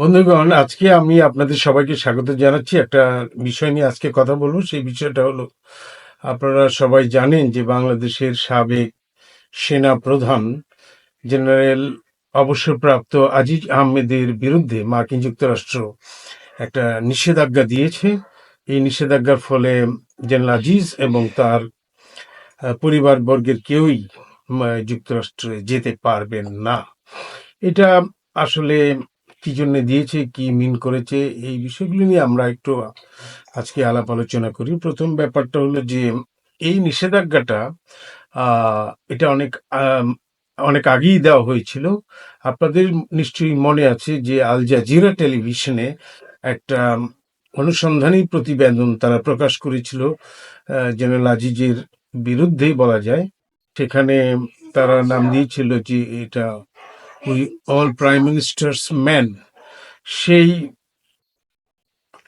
বন্ধুগণ, আজকে আমি আপনাদের সবাইকে স্বাগত জানাচ্ছি। একটা বিষয় নিয়ে আজকে কথা বলব, সেই বিষয়টা হলো, আপনারা সবাই জানেন যে বাংলাদেশের সাবেক সেনা প্রধান জেনারেল অবসরপ্রাপ্ত আজিজ আহমেদের বিরুদ্ধে মার্কিন যুক্তরাষ্ট্র একটা নিষেধাজ্ঞা দিয়েছে। এই নিষেধাজ্ঞার ফলে জেনারেল আজিজ এবং তার পরিবারবর্গের কেউই যুক্তরাষ্ট্রে যেতে পারবেন না। এটা আসলে কি জন্য দিয়েছে, কি মিন করেছে, এই বিষয়গুলি নিয়ে আমরা একটু আজকে আলাপ আলোচনা করি। প্রথম ব্যাপারটা হলো যে, এই নিষেধাজ্ঞাটা এটা অনেক অনেক আগেই দেওয়া হয়েছিল। আপনাদের নিশ্চয়ই মনে আছে যে, আল জাজিরা টেলিভিশনে একটা অনুসন্ধানী প্রতিবেদন তারা প্রকাশ করেছিল জেনারেল আজিজের বিরুদ্ধেই বলা যায়। সেখানে তারা নাম দিয়েছিল যে, এটা we all prime ministers man সেই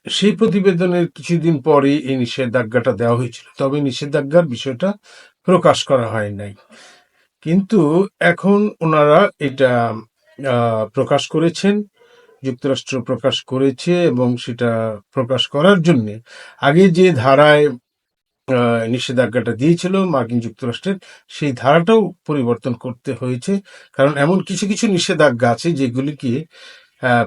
সেই প্রতিবেদনের কিছুদিন পরে এই নিষেধাজ্ঞাটা দেওয়া হয়েছিল। তবে নিষেধাজ্ঞার বিষয়টা প্রকাশ করা হয় নাই। কিন্তু এখন ওনারা এটা প্রকাশ করেছেন, যুক্তরাষ্ট্র প্রকাশ করেছে এবং সেটা প্রকাশ করার জন্য। আগে যে ধারায় নিষেধাজ্ঞাটা দিয়েছিল মার্কিন যুক্তরাষ্ট্রের, সেই ধারাটাও পরিবর্তন করতে হয়েছে। কারণ এমন কিছু কিছু নিষেধাজ্ঞা আছে যেগুলিকে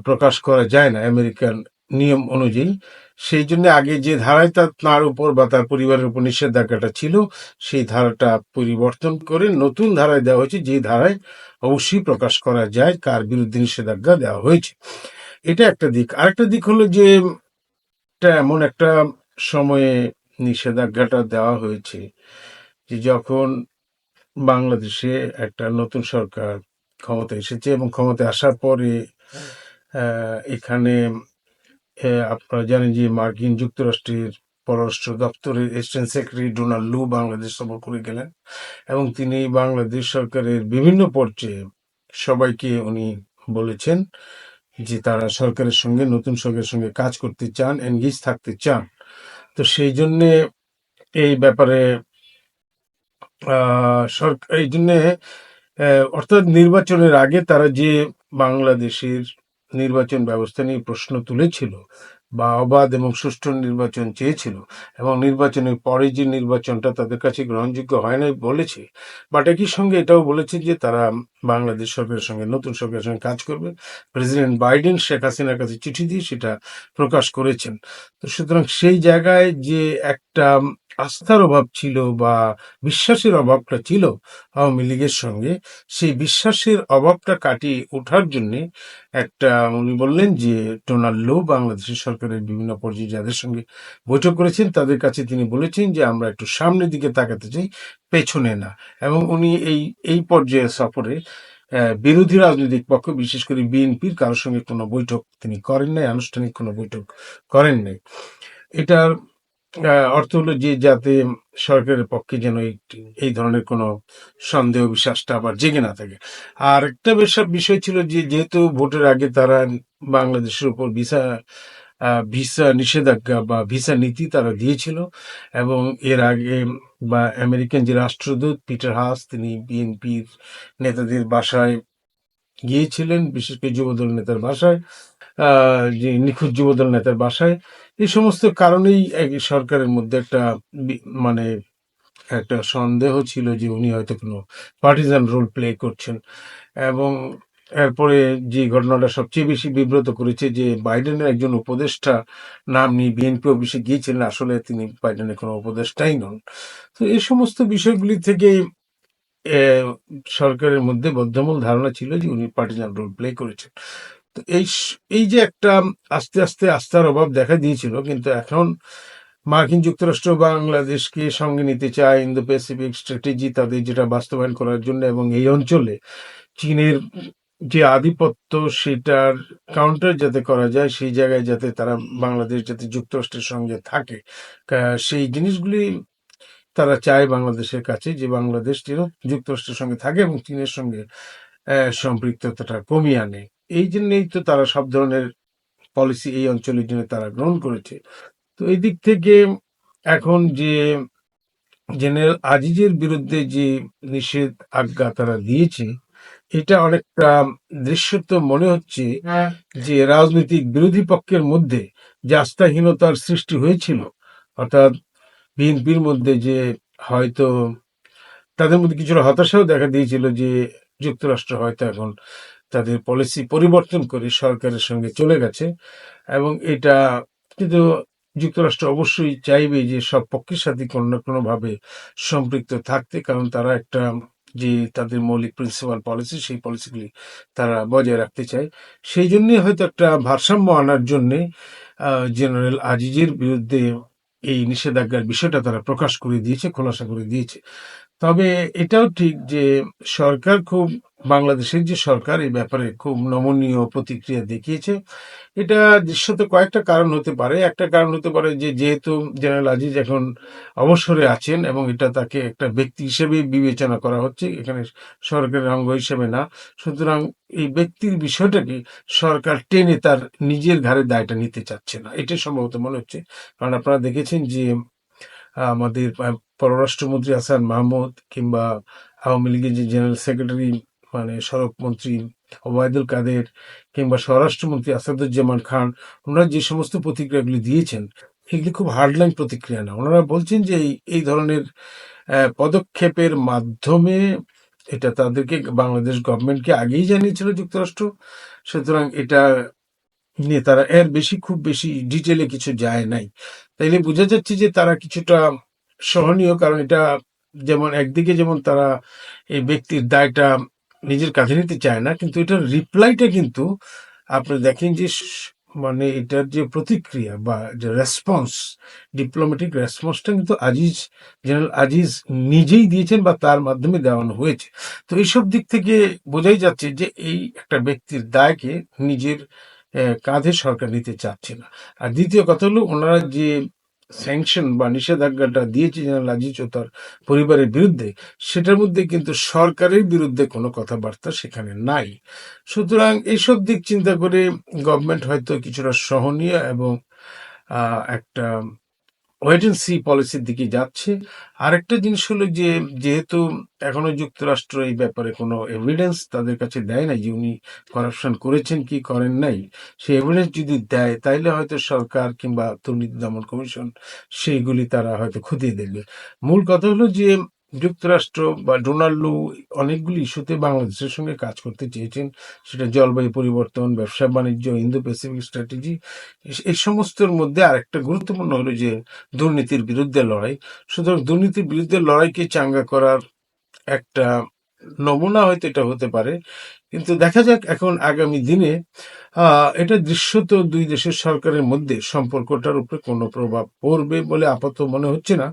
প্রকাশ করা যায় না আমেরিকান নিয়ম অনুযায়ী। সেই জন্য আগে যে ধারায় তার তার উপর বা তার পরিবারের উপর নিষেধাজ্ঞাটা ছিল, সেই ধারাটা পরিবর্তন করে নতুন ধারায় দেওয়া হয়েছে, যে ধারায় অবশ্যই প্রকাশ করা যায় কার বিরুদ্ধে নিষেধাজ্ঞা দেওয়া হয়েছে। এটা একটা দিক। আরেকটা দিক হলো যে এটা এমন একটা সময়ে নিষেধাজ্ঞাটা দেওয়া হয়েছে যে যখন বাংলাদেশে একটা নতুন সরকার ক্ষমতা এসেছে এবং ক্ষমতায় আসার পরে এখানে আপনারা জানেন যে মার্কিন যুক্তরাষ্ট্রের পররাষ্ট্র দপ্তরের এসিস্ট্যান্ট সেক্রেটারি ডোনাল্ড লু বাংলাদেশ সফর করে গেলেন এবং তিনি বাংলাদেশ সরকারের বিভিন্ন পর্যায়ে সবাইকে উনি বলেছেন যে তারা সরকারের সঙ্গে নতুন সরকারের সঙ্গে কাজ করতে চান এনগেজ থাকতে চান। তো সেই জন্যে এই ব্যাপারে সরকার এই জন্যে অর্থাৎ নির্বাচনের আগে তারা যে বাংলাদেশের নির্বাচন ব্যবস্থা নিয়ে প্রশ্ন তুলেছিল বা অবাধ এবং সুষ্ঠু নির্বাচন চেয়েছিল এবং নির্বাচনের পরে যে নির্বাচনটা তাদের কাছে গ্রহণযোগ্য হয় নাই বলেছে। বাট একই সঙ্গে এটাও বলেছে যে তারা বাংলাদেশ সরকারের সঙ্গে, নতুন সরকারের সঙ্গে কাজ করবে। প্রেসিডেন্ট বাইডেন শেখ হাসিনার কাছে চিঠি দিয়ে সেটা প্রকাশ করেছেন। তো সুতরাং সেই জায়গায় যে একটা আস্থার অভাব ছিল বা বিশ্বাসের অভাবটা ছিল আওয়ামী লীগের সঙ্গে, সেই বিশ্বাসের অভাবটা কাটিয়ে ওঠার জন্যে একটা উনি বললেন যে ডোনাল্ড লো বাংলাদেশের সরকারের বিভিন্ন পর্যায়ে যাদের সঙ্গে বৈঠক করেছেন, তাদের কাছে তিনি বলেছেন যে, আমরা একটু সামনের দিকে তাকাতে চাই, পেছনে না। এবং উনি এই এই পর্যায়ে সফরে বিরোধী রাজনৈতিক পক্ষ, বিশেষ করে বিএনপির কারোর সঙ্গে কোনো বৈঠক তিনি করেন নাই, আনুষ্ঠানিক কোনো বৈঠক করেন নাই। এটার অর্থ হলো যে যাতে সরকারের পক্ষে যেন এই ধরনের কোনো সন্দেহ, বিশ্বাসটা আবার জেগে না থাকে। আর একটা বেশ- বিষয় ছিল যে যেহেতু ভোটের আগে তারা বাংলাদেশের উপর ভিসা ভিসা নিষেধাজ্ঞা বা ভিসা নীতি তারা দিয়েছিল এবং এর আগে বা আমেরিকান যে রাষ্ট্রদূত পিটার হাস, তিনি বিএনপির নেতাদের বাসায় গিয়েছিলেন, বিশেষ করে যুবদল নেতার বাসায়। যে যুবদল নেতার বাসায়। এই সমস্ত কারণেই সরকারের মধ্যে একটা মানে একটা সন্দেহ ছিল যে উনি হয়তো কোনো পার্টিজান রোল প্লে করছেন। এবং এরপরে যে ঘটনাটা সবচেয়ে বেশি বিব্রত করেছে যে বাইডেনের একজন উপদেষ্টা নাম নিয়ে বিএনপি অফিসে গিয়েছিলেন, আসলে তিনি বাইডেনের কোনো উপদেষ্টাই নন। তো এই সমস্ত বিষয়গুলি থেকে সরকারের মধ্যে বদ্ধমূল ধারণা ছিল যে উনি পার্টিজান রোল প্লে করেছেন। তো এই এই যে একটা আস্তে আস্তে আস্থার অভাব দেখা দিয়েছিল, কিন্তু এখন মার্কিন যুক্তরাষ্ট্র, বাংলাদেশকে সঙ্গে নিতে চায় ইন্দো প্যাসিফিক স্ট্র্যাটেজি, তাদের যেটা বাস্তবায়ন করার জন্য এবং এই অঞ্চলে চীনের যে আধিপত্য সেটার কাউন্টার যাতে করা যায়, সেই জায়গায় যাতে তারা বাংলাদেশ যাতে যুক্তরাষ্ট্রের সঙ্গে থাকে সেই জিনিসগুলি তারা চায় বাংলাদেশের কাছে যে বাংলাদেশ যেন যুক্তরাষ্ট্রের সঙ্গে থাকে এবং চীনের সঙ্গে সম্পৃক্ততাটা কমিয়ে আনে। এই জন্যই তো তারা সব ধরনের পলিসি এই অঞ্চলের জন্য তারা গ্রহণ করেছে। তো এই দিক থেকে এখন যে জেনারেল আজিজের বিরুদ্ধে যে নিষেধ আজ্ঞা তারা দিয়েছে এটা অনেকটা দৃশ্যত মনে হচ্ছে যে রাজনৈতিক বিরোধী পক্ষের মধ্যে যে আস্থাহীনতার সৃষ্টি হয়েছিল অর্থাৎ বিএনপির মধ্যে যে হয়তো তাদের মধ্যে কিছুটা হতাশাও দেখা দিয়েছিল যে যুক্তরাষ্ট্র হয়তো এখন তাদের পলিসি পরিবর্তন করে সরকারের সঙ্গে চলে গেছে এবং এটা কিন্তু যুক্তরাষ্ট্র অবশ্যই চাইবে যে সব পক্ষের সাথে কোনো না কোনোভাবে সম্পৃক্ত থাকতে, কারণ তারা একটা যে তাদের মৌলিক প্রিন্সিপাল পলিসি সেই পলিসিগুলি তারা বজায় রাখতে চায়। সেই জন্যই হয়তো একটা ভারসাম্য আনার জন্যে জেনারেল আজিজের বিরুদ্ধে এই নিষেধাজ্ঞার বিষয়টা তারা প্রকাশ করে দিয়েছে, খোলাসা করে দিয়েছে। তবে এটাও ঠিক যে সরকার খুব, বাংলাদেশের যে সরকার এই ব্যাপারে খুব নমনীয় প্রতিক্রিয়া দেখিয়েছে। এটা দৃশ্যত কয়েকটা কারণ হতে পারে। একটা কারণ হতে পারে যে যেহেতু জেনারেল আজিজ এখন অবসরে আছেন এবং এটা তাকে একটা ব্যক্তি হিসেবে বিবেচনা করা হচ্ছে, এখানে সরকারের অঙ্গ হিসেবে না। সুতরাং এই ব্যক্তির বিষয়টাকে সরকার টেনে তার নিজের ঘাড়ে দায়টা নিতে চাচ্ছে না। এটা সম্ভবত মনে হচ্ছে। কারণ আপনারা দেখেছেন যে আমাদের পররাষ্ট্রমন্ত্রী হাসান মাহমুদ কিংবা আওয়ামী লীগের যে জেনারেল সেক্রেটারি মানে সড়ক মন্ত্রী ওবায়দুল কাদের কিংবা স্বরাষ্ট্রমন্ত্রী আসাদুজ্জামান খান, ওনারা যে সমস্ত প্রতিক্রিয়াগুলি দিয়েছেন, এগুলি খুব হার্ডলাইন প্রতিক্রিয়া না। ওনারা বলছেন যে এই ধরনের পদক্ষেপের মাধ্যমে এটা তাদেরকে বাংলাদেশ গভর্নমেন্টকে আগেই জানিয়েছিল যুক্তরাষ্ট্র, সুতরাং এটা নিয়ে তারা এর বেশি, খুব বেশি ডিটেলে কিছু যায় নাই। তাইলে বোঝা যাচ্ছে যে তারা কিছুটা সহনীয়, কারণ এটা যেমন একদিকে যেমন তারা এই ব্যক্তির দায়টা নিজের কাঁধে নিতে চায় না, কিন্তু এটার রিপ্লাইটা কিন্তু আপনি দেখেন যে মানে এটার যে প্রতিক্রিয়া বা যে রেসপন্স ডিপ্লোম্যাটিক রেসপন্সটা কিন্তু আজিজ, জেনারেল আজিজ নিজেই দিয়েছেন বা তার মাধ্যমে দেওয়ানো হয়েছে। তো এইসব দিক থেকে বোঝাই যাচ্ছে যে এই একটা ব্যক্তির দায়কে নিজের কাঁধে সরকার নিতে চাচ্ছে না। আর দ্বিতীয় কথা হলো ওনারা যে স্যাংশন বা নিষেধাজ্ঞাটা দিয়েছে জেনারেল আজিজ ও তার পরিবারের বিরুদ্ধে, সেটার মধ্যে কিন্তু সরকারের বিরুদ্ধে কোনো কথাবার্তা সেখানে নাই। সুতরাং এইসব দিক চিন্তা করে গভর্নমেন্ট হয়তো কিছুটা সহনীয় এবং একটা ওয়েট সি পলিসির দিকে যাচ্ছে। আরেকটা জিনিস হলো যে, যেহেতু এখনও যুক্তরাষ্ট্র এই ব্যাপারে কোনো এভিডেন্স তাদের কাছে দেয় না যে উনি করাপশন করেছেন কি করেন নাই, সে এভিডেন্স যদি দেয়, তাইলে হয়তো সরকার কিংবা দুর্নীতি দমন কমিশন সেইগুলি তারা হয়তো খতিয়ে দেখবে। মূল কথা হলো যে যুক্তরাষ্ট্র বা ডোনাল্ডো অনেকগুলি ইস্যুতে বাংলাদেশের সঙ্গে কাজ করতে চেয়েছেন। সেটা জলবায়ু পরিবর্তন, ব্যবসা বাণিজ্য ইন্দো প্যাসিফিক স্ট্র্যাটেজি এই সমস্তর মধ্যে আরেকটা গুরুত্বপূর্ণ হলো যে দুর্নীতির বিরুদ্ধে লড়াই। সুতরাং দুর্নীতির বিরুদ্ধে লড়াইকে চাঙ্গা করার একটা নমুনা হয়তো এটা হতে পারে। কিন্তু দেখা যাক এখন আগামী দিনে এটা দৃশ্যত দুই দেশের সরকারের মধ্যে সম্পর্কটার উপরে কোনো প্রভাব পড়বে বলে আপাতত মনে হচ্ছে না।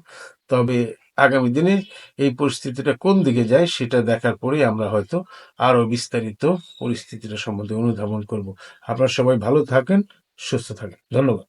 তবে আগামী দিনে এই পরিস্থিতিটা কোন দিকে যায় সেটা দেখার পরে আমরা হয়তো আরও বিস্তারিত পরিস্থিতিটা সম্বন্ধে অনুধাবন করব। আপনারা সবাই ভালো থাকেন, সুস্থ থাকেন। ধন্যবাদ।